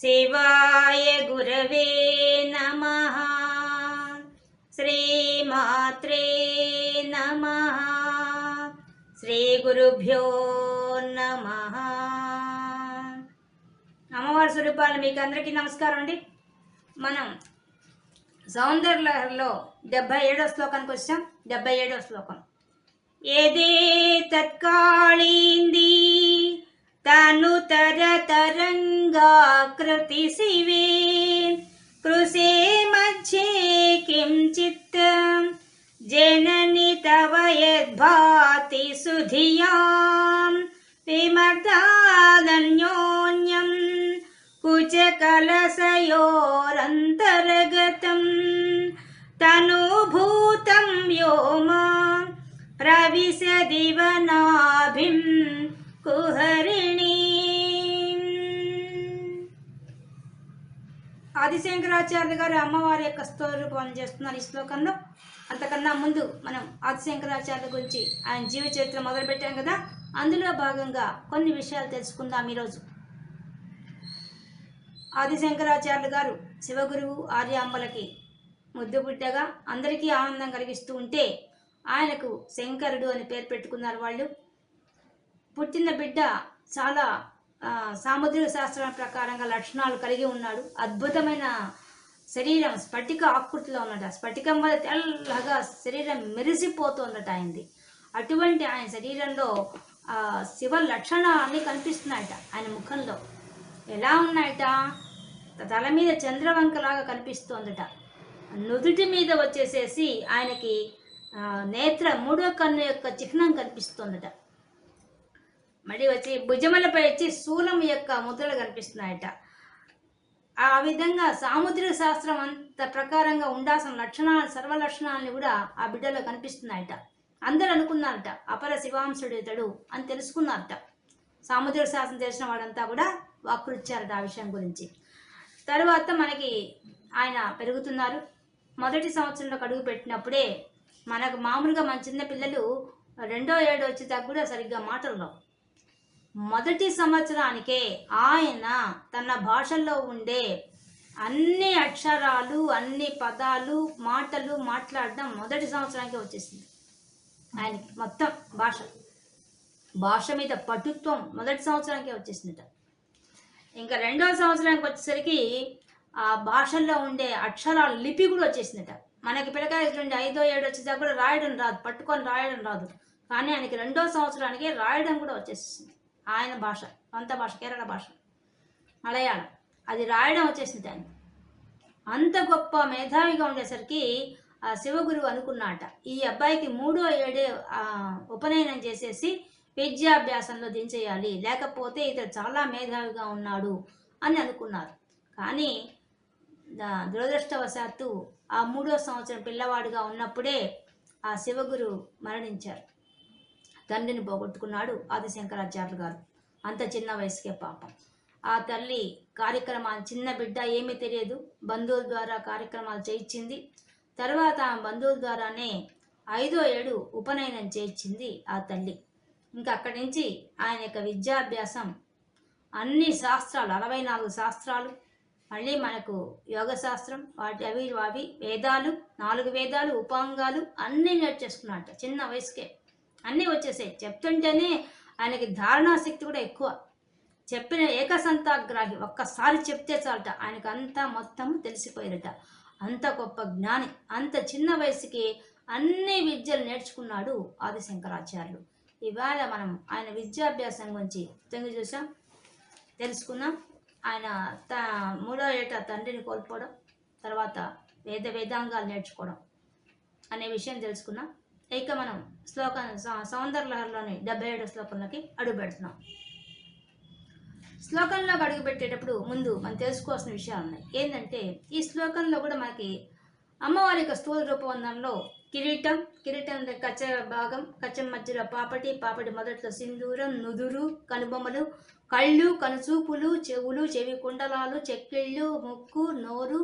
శివాయ గురవే నమ శ్రీమాత్రే నమ శ్రీ గురుభ్యో నమ అమ్మవారి స్వరూపాలు మీకు అందరికీ నమస్కారం అండి. మనం సౌందర్యలో డెబ్బై ఏడో శ్లోకానికి వచ్చాం. డెబ్బై ఏడో శ్లోకం. ఏదే తత్కాళీంది? तनुतरतरङ्गाकृतिशिवे। कृषिमध्ये किञ्चित् जननि तव यद्भाति सुधियाम् विमदानन्योन्यं कुचकलशयोरन्तर्गतं। तनुभूतं व्यो प्रविशदिवनाभिम् కుహరిణి. ఆదిశంకరాచార్య గారు అమ్మవారి యొక్క స్తోరూపం చేస్తున్నారు ఈ శ్లోకంలో. అంతకన్నా ముందు మనం ఆదిశంకరాచార్య గురించి ఆయన జీవ చరిత్ర మొదలుపెట్టాం కదా. అందులో భాగంగా కొన్ని విషయాలు తెలుసుకుందాం ఈరోజు. ఆదిశంకరాచార్యులు గారు శివగురువు ఆర్యాంబలకి ముద్దు పుట్టగా అందరికీ ఆనందం కలిగిస్తూ ఉంటే ఆయనకు శంకరుడు అని పేరు పెట్టుకున్నారు వాళ్ళు. పుట్టిన బిడ్డ చాలా సాముద్రిక శాస్త్రం ప్రకారంగా లక్షణాలు కలిగి ఉన్నాడు. అద్భుతమైన శరీరం స్ఫటిక ఆకృతిలో ఉన్నట స్ఫటికం వల్ల తెల్లగా శరీరం మెరిసిపోతుందట ఆయనది. అటువంటి ఆయన శరీరంలో శివ లక్షణాలన్నీ కనిపిస్తున్నాయట ఆయన ముఖంలో. ఎలా ఉన్నాయట? తల మీద చంద్రవంకలాగా కనిపిస్తోందట. నుదుటి మీద వచ్చేసేసి ఆయనకి నేత్ర మూడో కన్ను యొక్క చిహ్నం కనిపిస్తోందట. మళ్ళీ వచ్చి భుజములపై వచ్చి శూలం యొక్క ముద్రలు కనిపిస్తున్నాయట. ఆ విధంగా సాముద్రిక శాస్త్రం అంత ప్రకారంగా ఉండాల్సిన లక్షణాలు సర్వలక్షణాలని కూడా ఆ బిడ్డలో కనిపిస్తున్నాయట. అందరూ అనుకున్నారట అపర శివాంశుడు ఇతడు అని తెలుసుకున్నారట. సాముద్రిక శాస్త్రం తెలిసిన వాడంతా కూడా వాక్కులిచ్చారట ఆ విషయం గురించి. తర్వాత మనకి ఆయన పెరుగుతున్నారు. మొదటి సంవత్సరంలో అడుగు పెట్టినప్పుడే మనకు మామూలుగా మన చిన్న పిల్లలు రెండో ఏడు వచ్చేదాకా కూడా సరిగ్గా మాటలు రావు. మొదటి సంవత్సరానికే ఆయన తన భాషల్లో ఉండే అన్ని అక్షరాలు అన్ని పదాలు మాటలు మాట్లాడడం మొదటి సంవత్సరానికే వచ్చేసింది. ఆయనకి మొత్తం భాష. భాష మీద పటుత్వం మొదటి సంవత్సరానికే వచ్చేసిందట. ఇంకా రెండో సంవత్సరానికి వచ్చేసరికి ఆ భాషల్లో ఉండే అక్షరాల లిపి కూడా వచ్చేసిందట. మనకి పిల్లకాయ నుండి ఐదో ఏడు వచ్చేదాకా కూడా రాయడం రాదు పట్టుకొని రాయడం రాదు. కానీ ఆయనకి రెండో సంవత్సరానికి రాయడం కూడా వచ్చేసింది. ఆయన భాష సొంత భాష కేరళ భాష. మలయాళం. అది రాయడం వచ్చేసింది ఆయన అంత గొప్ప మేధావిగా ఉండేసరికి ఆ శివగురువు అనుకున్నాట. ఈ అబ్బాయికి మూడో ఏడే ఉపనయనం చేసేసి విద్యాభ్యాసంలో దించేయాలి. లేకపోతే ఇతడు చాలా మేధావిగా ఉన్నాడు అని అనుకున్నారు. కానీ దా- దురదృష్టవశాత్తు ఆ మూడో సంవత్సరం పిల్లవాడుగా ఉన్నప్పుడే ఆ శివగురు మరణించారు. తండ్రిని పోగొట్టుకున్నాడు ఆదిశంకరాచార్యులు గారు. అంత చిన్న వయసుకే పాపం. ఆ తల్లి కార్యక్రమాలు చిన్న బిడ్డ ఏమీ తెలియదు. బంధువుల ద్వారా కార్యక్రమాలు చేయించింది. తర్వాత బంధువుల ద్వారానే ఐదో ఏడు ఉపనయనం చేయించింది ఆ తల్లి. ఇంకా అక్కడి నుంచి ఆయన యొక్క విద్యాభ్యాసం అన్ని శాస్త్రాలు అరవై నాలుగు శాస్త్రాలు మళ్ళీ మనకు యోగ శాస్త్రం వాటి అవి అవి వేదాలు నాలుగు వేదాలు ఉపాంగాలు అన్నీ నేర్చేసుకున్నట్ట చిన్న వయసుకే. అన్నీ వచ్చేసాయి. చెప్తుంటేనే ఆయనకి ధారణాశక్తి కూడా ఎక్కువ. చెప్పిన ఏకసంతాగ్రాహి ఒక్కసారి చెప్తే చాలట. ఆయనకు అంతా మొత్తం తెలిసిపోయారట. అంత గొప్ప జ్ఞాని అంత చిన్న వయసుకి అన్ని విద్యలు నేర్చుకున్నాడు ఆదిశంకరాచార్యులు ఇవాళ మనం ఆయన విద్యాభ్యాసం గురించి తొంగి చూసాం తెలుసుకున్నాం ఆయన త మూడో ఏట తండ్రిని కోల్పోవడం తర్వాత వేద వేదాంగాలు నేర్చుకోవడం అనే విషయం తెలుసుకున్నాం ఇక మనం శ్లోకం సౌందర్య లహర్లోని డెబ్బై ఏడు శ్లోకంలోకి అడుగు పెడుతున్నాం అడుగుపెట్టేటప్పుడు అడుగు పెట్టేటప్పుడు ముందు మనం తెలుసుకోవాల్సిన విషయాలు ఉన్నాయి. ఏంటంటే ఈ శ్లోకంలో కూడా మనకి అమ్మవారి యొక్క స్థూల రూపవందనలో కిరీటం కిరీటం కచ్చ భాగం కచ్చం మధ్యలో పాపటి పాపటి మొదట్లో సింధూరం నుదురు కనుబొమ్మలు కళ్ళు కనుచూపులు చెవులు చెవి కుండలాలు చెక్కిళ్ళు ముక్కు నోరు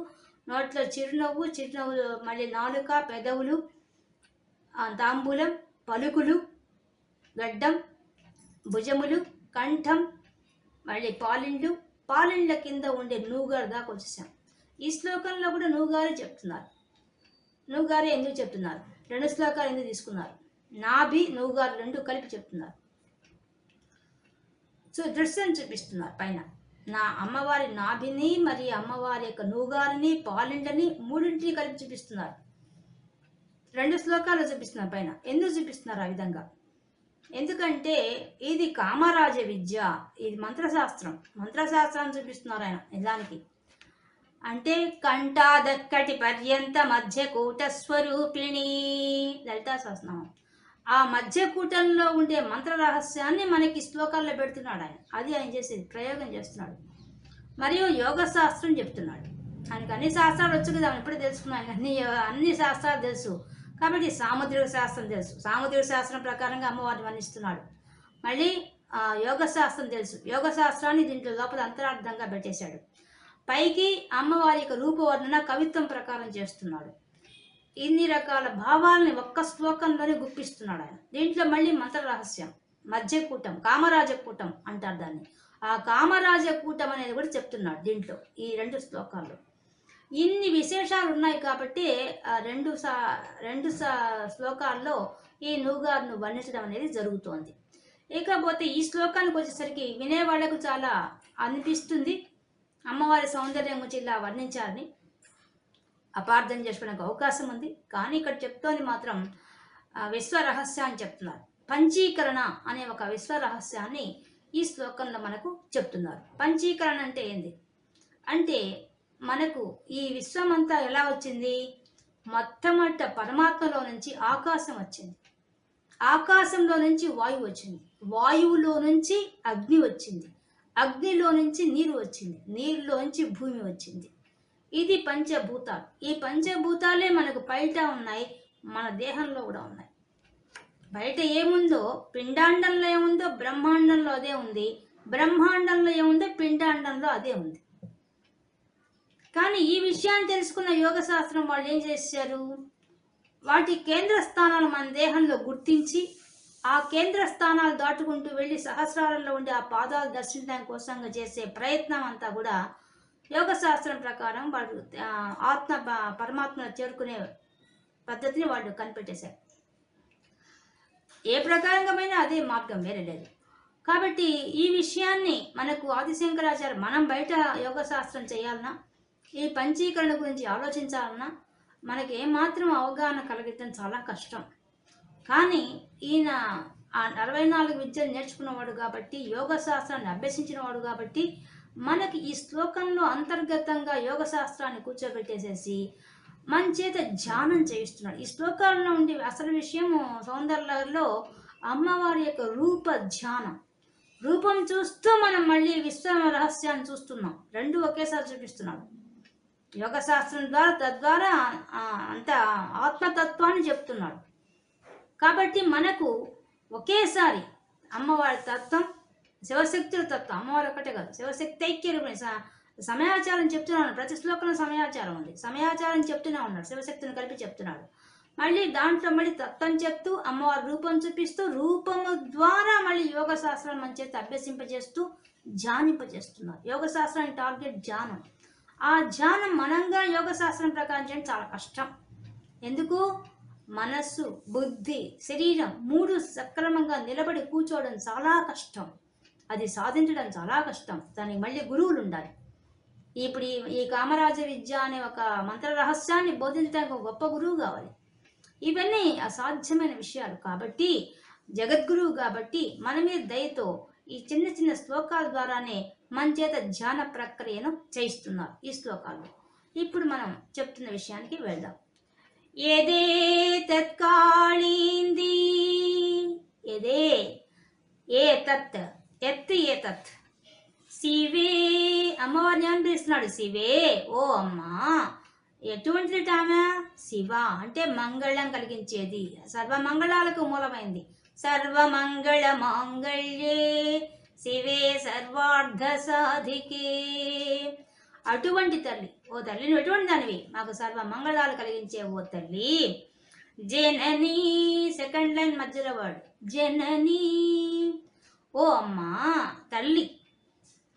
నోట్లో చిరునవ్వు చిరునవ్వు మళ్ళీ నాలుక పెదవులు తాంబూలం పలుకులు గడ్డం భుజములు కంఠం మళ్ళీ పాలిండ్లు. పాలిండ్ల కింద ఉండే నూగారు దాకా వచ్చేసాం. ఈ శ్లోకంలో కూడా నూగారే చెప్తున్నారు. నూగారే ఎందుకు చెప్తున్నారు? రెండు శ్లోకాలు ఎందుకు తీసుకున్నారు? నాభి నూగారు రెండు కలిపి చెప్తున్నారు. సో దృశ్యం చూపిస్తున్నారు పైన. నా అమ్మవారి నాభిని మరియు అమ్మవారి యొక్క నూగారిని పాలిండ్లని మూడింటిని కలిపి చూపిస్తున్నారు. రెండు శ్లోకాలు చూపిస్తున్నారు పైన. ఎందుకు చూపిస్తున్నారు ఆ విధంగా? ఎందుకంటే ఇది కామరాజ విద్య ఇది మంత్రశాస్త్రం. మంత్రశాస్త్రాన్ని చూపిస్తున్నారు ఆయన నిజానికి. అంటే కంఠాదక్కటి పర్యంత మధ్య కూట స్వరూపిణి. లలితా సహస్రనామం ఆ మధ్యకూటంలో ఉండే మంత్ర రహస్యాన్ని మనకి శ్లోకాల్లో పెడుతున్నాడు ఆయన. అది ఆయన చేసేది ప్రయోగం చేస్తున్నాడు. మరియు యోగ శాస్త్రం చెప్తున్నాడు. ఆయనకు అన్ని శాస్త్రాలు వచ్చు కదా ఇప్పుడే తెలుసుకున్నాను అన్ని అన్ని శాస్త్రాలు తెలుసు. కాబట్టి సాముద్రిక శాస్త్రం తెలుసు. సాముద్రిక శాస్త్రం ప్రకారంగా అమ్మవారిని వర్ణిస్తున్నాడు. మళ్ళీ యోగ శాస్త్రం తెలుసు. యోగ శాస్త్రాన్ని దీంట్లో లోపల అంతరార్థంగా పెట్టేశాడు. పైకి అమ్మవారి యొక్క రూపవర్ణన కవిత్వం ప్రకారం చేస్తున్నాడు. ఇన్ని రకాల భావాల్ని ఒక్క శ్లోకంలోనే గుప్పిస్తున్నాడు ఆయన. దీంట్లో మళ్ళీ మంత్ర రహస్యం మధ్యకూటం కామరాజకూటం అంటారు దాన్ని. ఆ కామరాజకూటం అనేది కూడా చెప్తున్నాడు దీంట్లో ఈ రెండు శ్లోకాల్లో. ఇన్ని విశేషాలు ఉన్నాయి కాబట్టి రెండు సా రెండు సా శ్లోకాల్లో ఈ నూగారును వర్ణించడం అనేది జరుగుతోంది. ఇకపోతే ఈ శ్లోకానికి వచ్చేసరికి వినేవాళ్ళకు చాలా అనిపిస్తుంది. అమ్మవారి సౌందర్యం గురించి ఇలా వర్ణించారని అపార్థం చేసుకోవడానికి అవకాశం ఉంది. కానీ ఇక్కడ చెప్తోంది మాత్రం విశ్వరహస్యాన్ని చెప్తున్నారు. పంచీకరణ అనే ఒక విశ్వ రహస్యాన్ని ఈ శ్లోకంలో మనకు చెప్తున్నారు. పంచీకరణ అంటే ఏంది? అంటే మనకు ఈ విశ్వమంతా ఎలా వచ్చింది? మొట్టమొదట పరమాత్మలో నుంచి ఆకాశం వచ్చింది. ఆకాశంలో నుంచి వాయువు వచ్చింది. వాయువులో నుంచి అగ్ని వచ్చింది. అగ్నిలో నుంచి నీరు వచ్చింది. నీరులో నుంచి భూమి వచ్చింది. ఇది పంచభూతాలు. ఈ పంచభూతాలే మనకు బయట ఉన్నాయి. మన దేహంలో కూడా ఉన్నాయి. బయట ఏముందో పిండాండంలో ఏముందో బ్రహ్మాండంలో అదే ఉంది. బ్రహ్మాండంలో ఏముందో పిండాండంలో అదే ఉంది. కానీ ఈ విషయాన్ని తెలుసుకున్న యోగ శాస్త్రం వాళ్ళు ఏం చేశారు? వాటి కేంద్ర స్థానాలు మన దేహంలో గుర్తించి ఆ కేంద్ర స్థానాలు దాటుకుంటూ వెళ్ళి సహస్రాలలో ఉండే ఆ పాదాలు దర్శించడం కోసంగా చేసే ప్రయత్నం అంతా కూడా యోగ శాస్త్రం ప్రకారం వాళ్ళు ఆత్మ పరమాత్మను చేరుకునే పద్ధతిని వాళ్ళు కనిపెట్టేశారు. ఏ ప్రకారంగా అదే మార్గం వేరే లేదు. కాబట్టి ఈ విషయాన్ని మనకు ఆదిశంకరాచార్య మనం బయట యోగ శాస్త్రం చేయాలన్నా ఈ పంచీకరణ గురించి ఆలోచించాలన్నా మనకి ఏమాత్రం అవగాహన కలిగించడం చాలా కష్టం. కానీ ఈయన ఆ అరవై నాలుగు విద్యలు నేర్చుకున్నవాడు కాబట్టి యోగ శాస్త్రాన్ని అభ్యసించినవాడు కాబట్టి మనకి ఈ శ్లోకంలో అంతర్గతంగా యోగ శాస్త్రాన్ని కూర్చోబెట్టేసేసి మన చేత ధ్యానం చేయిస్తున్నాడు. ఈ శ్లోకాల్లో ఉండే అసలు విషయం సౌందర్యలో అమ్మవారి యొక్క రూప ధ్యానం. రూపం చూస్తూ మనం మళ్ళీ విశ్వ రహస్యాన్ని చూస్తున్నాం. రెండు ఒకేసారి చూపిస్తున్నాడు. యోగ శాస్త్రం ద్వారా తద్వారా అంత ఆత్మతత్వాన్ని చెప్తున్నాడు. కాబట్టి మనకు ఒకేసారి అమ్మవారి తత్వం శివశక్తుల తత్వం అమ్మవారు ఒకటే కాదు శివశక్తి ఐక్యరూపిణి స- సమయాచారం చెప్తున్నాను ప్రతి శ్లోకంలో సమయాచారం ఉంది. సమయాచారం చెప్తూనే ఉన్నాడు. శివశక్తిని కలిపి చెప్తున్నాడు. మళ్ళీ దాంట్లో మళ్ళీ తత్వం చెప్తూ అమ్మవారి రూపం చూపిస్తూ రూపము ద్వారా మళ్ళీ యోగ శాస్త్రం మంచి అభ్యసింపజేస్తూ ధ్యానింపజేస్తున్నారు. యోగ శాస్త్రానికి టార్గెట్ ధ్యానం. ఆ ధ్యానం మనంగా యోగ శాస్త్రం ప్రకారం చేయడం చాలా కష్టం. ఎందుకు? మనస్సు బుద్ధి శరీరం మూడు సక్రమంగా నిలబడి కూర్చోవడం చాలా కష్టం. అది సాధించడం చాలా కష్టం. దానికి మళ్ళీ గురువులు ఉండాలి. ఇప్పుడు ఈ కామరాజ విద్య అనే ఒక మంత్ర రహస్యాన్ని బోధించడానికి ఒక గొప్ప గురువు కావాలి. ఇవన్నీ అసాధ్యమైన విషయాలు కాబట్టి జగద్గురువు కాబట్టి మన మీద దయతో ఈ చిన్న చిన్న శ్లోకాల ద్వారానే మన చేత ధ్యాన ప్రక్రియను చేయిస్తున్నారు ఈ శ్లోకాలు. ఇప్పుడు మనం చెప్తున్న విషయానికి వెళ్దాం. ఎదే తత్కాళీంది. ఎదే ఏ తత్ ఎత్ ఏ తత్. శివే అమ్మవారిని ఏమని పిలుస్తున్నాడు? శివే ఓ అమ్మా. ఎటువంటిది ఆమె? శివ. అంటే మంగళం కలిగించేది. సర్వమంగళాలకు మూలమైంది. సర్వమంగళమాంగళ్యే. శివే సర్వార్థ సాధికే అటువంటి తల్లి ఓ తల్లి నువ్వు ఎటువంటి దానివి? మాకు సర్వ మంగళాలు కలిగించే ఓ తల్లి. జనని సెకండ్ లైన్ మధ్యలో వాడు. జనని. ఓ అమ్మా తల్లి.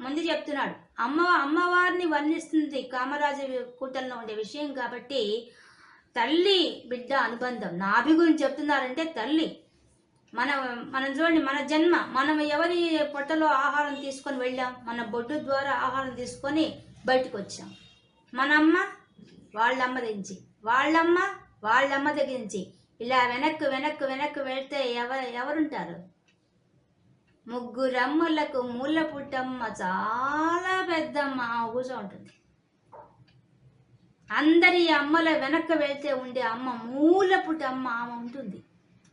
ముందు చెప్తున్నాడు. అమ్మ అమ్మవారిని వర్ణిస్తుంది కామరాజు కూటంలో ఉండే విషయం కాబట్టి తల్లి బిడ్డ అనుబంధం. నాభి గురించి చెప్తున్నారంటే తల్లి. మన మనం చూడండి మన జన్మ. మనం ఎవరి పొట్టలో ఆహారం తీసుకొని వెళ్ళాం? మన బొడ్డు ద్వారా ఆహారం తీసుకొని బయటకు వచ్చాం మన అమ్మ వాళ్ళమ్మ దించి వాళ్ళమ్మ వాళ్ళమ్మ దగ్గరించి ఇలా వెనక్కు వెనక్కు వెనక్కు వెళ్తే ఎవరు ఎవరుంటారు? ముగ్గురమ్మలకు మూల పుట్టమ్మ చాలా పెద్దమ్మ కూర్చో ఉంటుంది. అందరి అమ్మల వెనక్కి వెళ్తే ఉండే అమ్మ మూల పుట్టమ్మ ఆమె ఉంటుంది.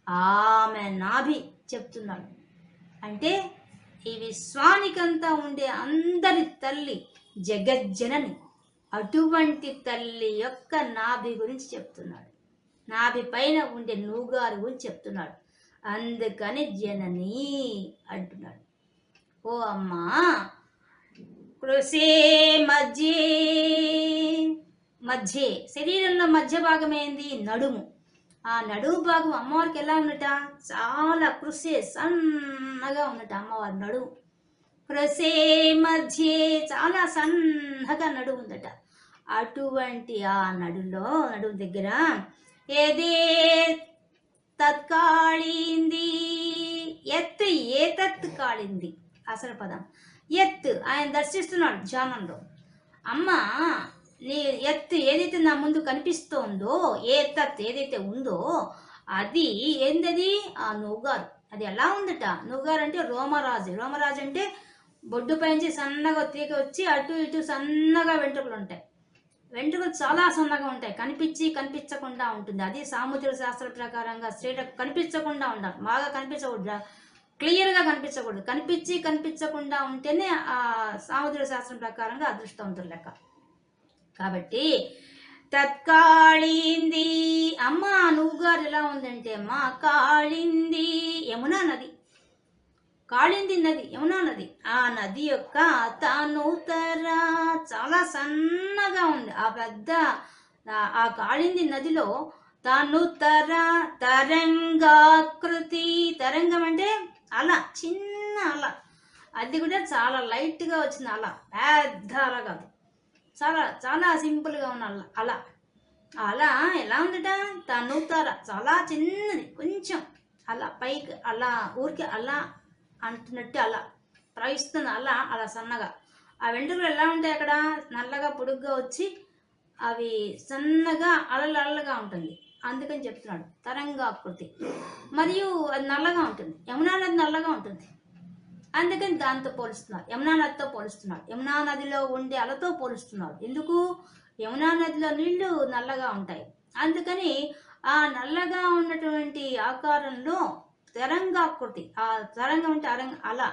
ఆమె నాభి చెప్తున్నాడు. అంటే ఈ విశ్వానికంతా ఉండే అందరి తల్లి జగజ్జనని అటువంటి తల్లి యొక్క నాభి గురించి చెప్తున్నాడు. నాభి పైన ఉండే నూగారు గురించి చెప్తున్నాడు. అందుకని జనని అంటున్నాడు. ఓ అమ్మా కృషే మధ్య మధ్య. శరీరంలో మధ్య భాగం ఏంది? నడుము. ఆ నడుము భాగం అమ్మవారికి ఎలా ఉన్నట చాలా కృషి సన్నగా ఉన్నట అమ్మవారి నడుము కృషే మధ్యే చాలా సన్నగా నడుము ఉందట అటువంటి ఆ నడులో నడుము దగ్గర ఏదే తత్కాళింది? ఎత్తు ఏ తత్తు కాళింది? అసలు పదం. ఎత్తు ఆయన దర్శిస్తున్నాడు జానంలో. అమ్మ నీ ఎత్తు ఏదైతే నా ముందు కనిపిస్తోందో ఏ తత్ ఏదైతే ఉందో అది ఏందది? ఆ నువ్గారు అది ఎలా ఉందట? నువ్గారు అంటే రోమరాజు. రోమరాజు అంటే బొడ్డు పైనుంచి సన్నగా తీగ వచ్చి అటు ఇటు సన్నగా వెంట్రుకలు ఉంటాయి. వెంట్రుకలు చాలా సన్నగా ఉంటాయి. కనిపించి కనిపించకుండా ఉంటుంది. అది సాముద్ర శాస్త్ర ప్రకారంగా స్త్రీలకు కనిపించకుండా ఉండాలి. బాగా కనిపించకూడదు? క్లియర్గా కనిపించకూడదు. కనిపించి కనిపించకుండా ఉంటేనే ఆ సాముద్ర శాస్త్రం ప్రకారంగా అదృష్టవంతులు లెక్క. కాబట్టి తత్కాళింది. అమ్మ నువ్వుగారు ఎలా ఉందంటే అమ్మ కాళింది యమునా నది. కాళింది నది యమునా నది. ఆ నది యొక్క తనుతర చాలా సన్నగా ఉంది. ఆ పెద్ద ఆ- ఆ కాళింది నదిలో తనుతర తరంగాకృతి. తరంగం అంటే అల చిన్న అల. అది కూడా చాలా లైట్గా వచ్చింది అల. పెద్ద అల కాదు. చాలా చాలా సింపుల్గా ఉన్న అల అల. ఎలా ఉందట? తనుతర చాలా చిన్నది కొంచెం. అలా పైకి అలా ఊరికి అలా అంటున్నట్టు అలా. ప్రవహిస్తుంది అలా అలా సన్నగా. ఆ వెంట్రుకలు ఎలా ఉంటాయి అక్కడ? నల్లగా పొడుగ్గా వచ్చి అవి సన్నగా అలలు అలలుగా ఉంటుంది. అందుకని చెప్తున్నాడు. తరంగాకృతి. మరియు అది నల్లగా ఉంటుంది. యమునా నది నల్లగా ఉంటుంది. అందుకని దాంతో పోలుస్తున్నారు. యమునా నదితో పోలుస్తున్నారు. యమునా నదిలో ఉండే అలతో పోలుస్తున్నారు. ఎందుకు? యమునా నదిలో నీళ్ళు నల్లగా ఉంటాయి. అందుకని ఆ నల్లగా ఉన్నటువంటి ఆకారంలో తరంగాకృతి ఆ తరంగం అంటే అరంగ అల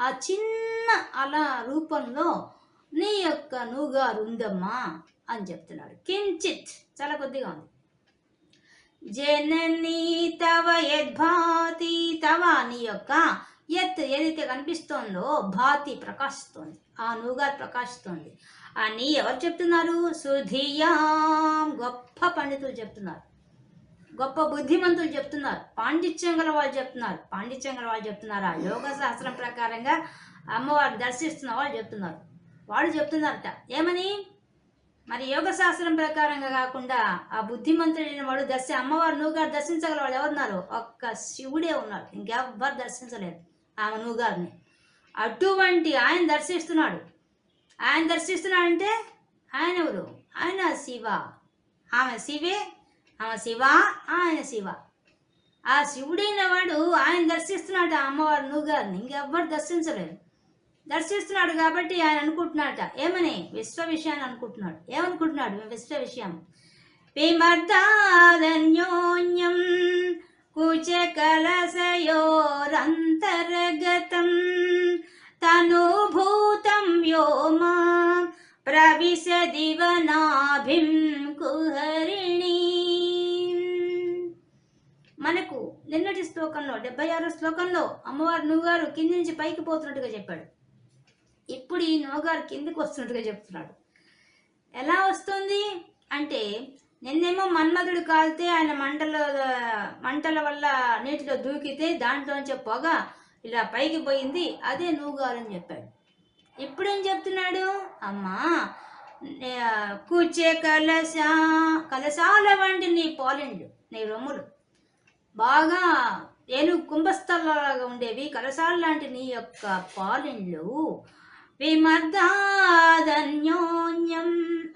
ఆ చిన్న అల రూపంలో నీ యొక్క నూగారు ఉందమ్మా అని చెప్తున్నాడు. కించిత్ చాలా కొద్దిగా ఉంది. జననీ తవ యద్భాతి తవ నీ యొక్క ఎత్ ఏదైతే కనిపిస్తోందో భాతి ప్రకాశిస్తోంది. ఆ నూగారు ప్రకాశిస్తోంది. అని ఎవరు చెప్తున్నారు? సుధియాం గొప్ప పండితులు చెప్తున్నారు. గొప్ప బుద్ధిమంతులు చెప్తున్నారు. పాండిత్యం గల వాళ్ళు చెప్తున్నారు. పాండిత్యం గల వాళ్ళు చెప్తున్నారా? యోగ శాస్త్రం ప్రకారంగా అమ్మవారు దర్శిస్తున్న వాళ్ళు చెప్తున్నారు. వాళ్ళు చెప్తున్నారట. ఏమని? మరి యోగ శాస్త్రం ప్రకారంగా కాకుండా ఆ బుద్ధిమంతుడైన వాడు దర్శ అమ్మవారు నువ్వు గారు దర్శించగల వాళ్ళు ఎవరున్నారు? ఒక్క శివుడే ఉన్నారు ఇంకెవ్వరు దర్శించలేదు. ఆమె నువ్వుగారిని అటువంటి ఆయన దర్శిస్తున్నాడు. ఆయన దర్శిస్తున్నాడంటే ఆయన ఎవరు? ఆయన శివ. ఆమె శివే ఆమె శివ ఆయన శివ. ఆ శివుడైన వాడు ఆయన దర్శిస్తున్నాడు ఆ అమ్మవారు నువ్వుగారిని ఇంకెవ్వరు దర్శించలేదు దర్శిస్తున్నాడు కాబట్టి ఆయన అనుకుంటున్నాడట. ఏమని? విశ్వ విషయాన్ని అనుకుంటున్నాడు. ఏమనుకుంటున్నాడు? విశ్వ విషయం. విమర్దాదన్యోన్యం కుచకలసయోరంతర్గతం తనుభూతం వ్యోమా ప్రవిశదివనాభిం కుహరిణి. మనకు నిన్నటి శ్లోకంలో డెబ్బై ఆరో శ్లోకంలో అమ్మవారు నువ్వుగారు కింది నుంచి పైకి పోతున్నట్టుగా చెప్పాడు. ఇప్పుడు ఈ నువ్వుగారు కిందికి వస్తున్నట్టుగా చెప్తున్నాడు. ఎలా వస్తుంది అంటే నిన్నేమో మన్మధుడు కాలితే ఆయన మంటల మంటల వల్ల నీటిలో దూకితే దాంట్లోంచి పొగ ఇలా పైకి పోయింది అదే నూగారు అని చెప్పాడు. ఇప్పుడేం చెప్తున్నాడు? అమ్మా కూచే కూర్చే కలశ కలశాల వంటి నీ పాలిండ్లు నీ రొమ్ములు. బాగా ఏను కుంభస్థలాగా ఉండేవి. కలశాల లాంటి నీ యొక్క పాలిండ్లు విమర్ధాదన్యోన్యం.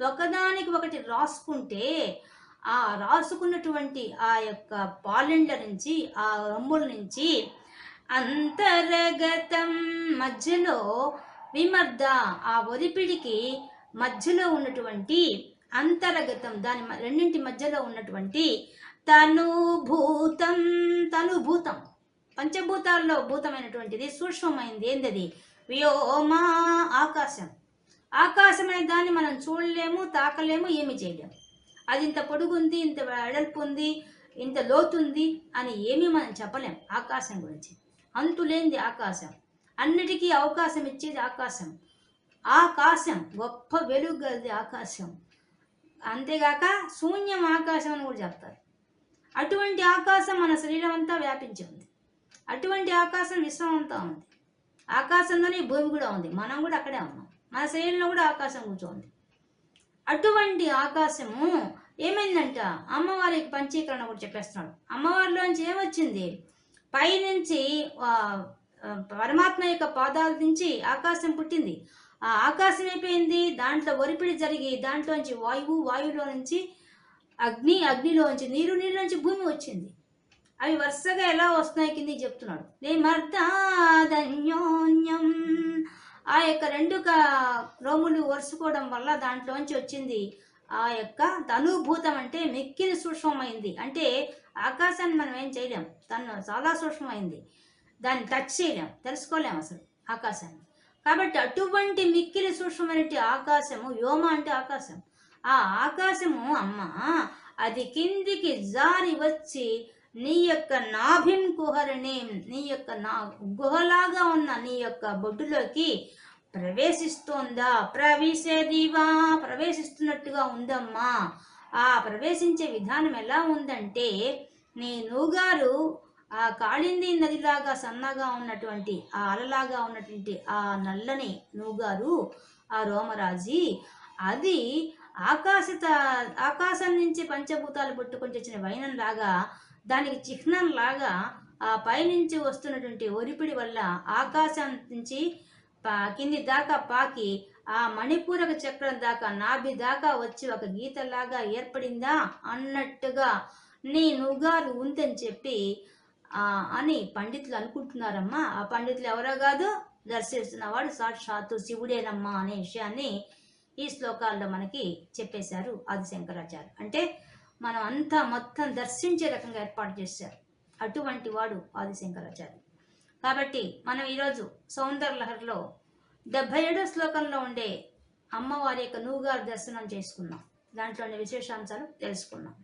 ఒకదానికి ఒకటి రాసుకుంటే ఆ రాసుకున్నటువంటి ఆ యొక్క పాలిండ్ల నుంచి ఆ రొమ్ముల నుంచి అంతర్గతం మధ్యలో విమర్ద ఆ ఒరిపిడికి మధ్యలో ఉన్నటువంటి అంతర్గతం దాని మ- రెండింటి మధ్యలో ఉన్నటువంటి తనుభూతం తనుభూతం. పంచభూతాల్లో భూతమైనటువంటిది సూక్ష్మమైంది. ఏందది? వ్యోమా ఆకాశం. ఆకాశం అనే దాన్ని మనం చూడలేము తాకలేము ఏమి చేయలేము. అది ఇంత పొడుగుంది ఇంత వెడల్పు ఉంది ఇంత లోతుంది అని ఏమీ మనం చెప్పలేం ఆకాశం గురించి. అంతులేంది ఆకాశం. అన్నిటికీ అవకాశం ఇచ్చేది ఆకాశం. ఆకాశం గొప్ప వెలుగు గలది ఆకాశం. అంతేగాక శూన్యం ఆకాశం అని కూడా చెప్తారు. అటువంటి ఆకాశం మన శరీరం అంతా వ్యాపించి ఉంది. అటువంటి ఆకాశం విశ్వం అంతా ఉంది. ఆకాశంలోనే భూమి కూడా ఉంది. మనం కూడా అక్కడే ఉన్నాం. మన శరీరంలో కూడా ఆకాశం కూర్చోంది. అటువంటి ఆకాశము ఏమైందంట? అమ్మవారికి పంచీకరణ కూడా చెప్పేస్తున్నాడు. అమ్మవారిలోంచి ఏమొచ్చింది? పైనుంచి పరమాత్మ యొక్క పాదాల నుంచి ఆకాశం పుట్టింది. ఆ ఆకాశం అయిపోయింది దాంట్లో ఒరిపిడి జరిగి దాంట్లోంచి వాయువు వాయువులో నుంచి అగ్ని అగ్నిలో నుంచి నీరు నీరులోంచి భూమి వచ్చింది. అవి వరుసగా ఎలా వస్తున్నాయి కింద చెప్తున్నాడు. నిమర్దాదన్యోన్యం ఆ యొక్క రెండు రోములు వరుసుకోవడం వల్ల దాంట్లోంచి వచ్చింది. ఆ యొక్క తనుభూతం అంటే మిక్కిలి సూక్ష్మమైంది. అంటే ఆకాశాన్ని మనం ఏం చేయలేం. తను చాలా సూక్ష్మమైంది. దాన్ని టచ్ చేయలేం. తెలుసుకోలేం అసలు ఆకాశాన్ని. కాబట్టి అటువంటి మిక్కిలి సూక్ష్మమైనటువంటి ఆకాశము వ్యోమ అంటే ఆకాశం. ఆ ఆకాశము అమ్మ అది కిందికి జారి వచ్చి నీ యొక్క నాభిం కుహరిణి నీ యొక్క నా గుహలాగా ఉన్న నీ యొక్క బొడ్డులోకి ప్రవేశిస్తోందా? ప్రవేశదివా ప్రవేశిస్తున్నట్టుగా ఉందమ్మా. ఆ ప్రవేశించే విధానం ఎలా ఉందంటే నూగారు ఆ కాళింది నదిలాగా సన్నగా ఉన్నటువంటి ఆ అలలాగా ఉన్నటువంటి ఆ నల్లని నూగారు ఆ రోమరాజి అది ఆకాశత ఆకాశం నుంచి పంచభూతాలు పుట్టుకొని వచ్చిన వైనం లాగా దానికి చిహ్నం లాగా ఆ పైనుంచి వస్తున్నటువంటి ఒరిపిడి వల్ల ఆకాశం నుంచి పా- కింది దాకా పాకి ఆ మణిపూరక చక్రం దాకా నాభి దాకా వచ్చి ఒక గీతలాగా ఏర్పడిందా? అన్నట్టుగా నీ గారు ఉందని చెప్పి అని పండితులు అనుకుంటున్నారమ్మా. ఆ పండితులు ఎవరో కాదు దర్శిస్తున్నవాడు సాక్షాత్తు శివుడేనమ్మా అనే విషయాన్ని ఈ శ్లోకాల్లో మనకి చెప్పేశారు ఆది శంకరాచార్య. అంటే మనం అంతా మొత్తం దర్శించే రకంగా ఏర్పాటు చేశారు అటువంటి వాడు ఆది శంకరాచార్య. కాబట్టి మనం ఈరోజు సౌందర్య లహరిలో డెబ్భై ఏడో శ్లోకంలో ఉండే అమ్మవారి యొక్క నూగారు దర్శనం చేసుకున్నాం దాంట్లోని విశేషాంశాలు తెలుసుకున్నాం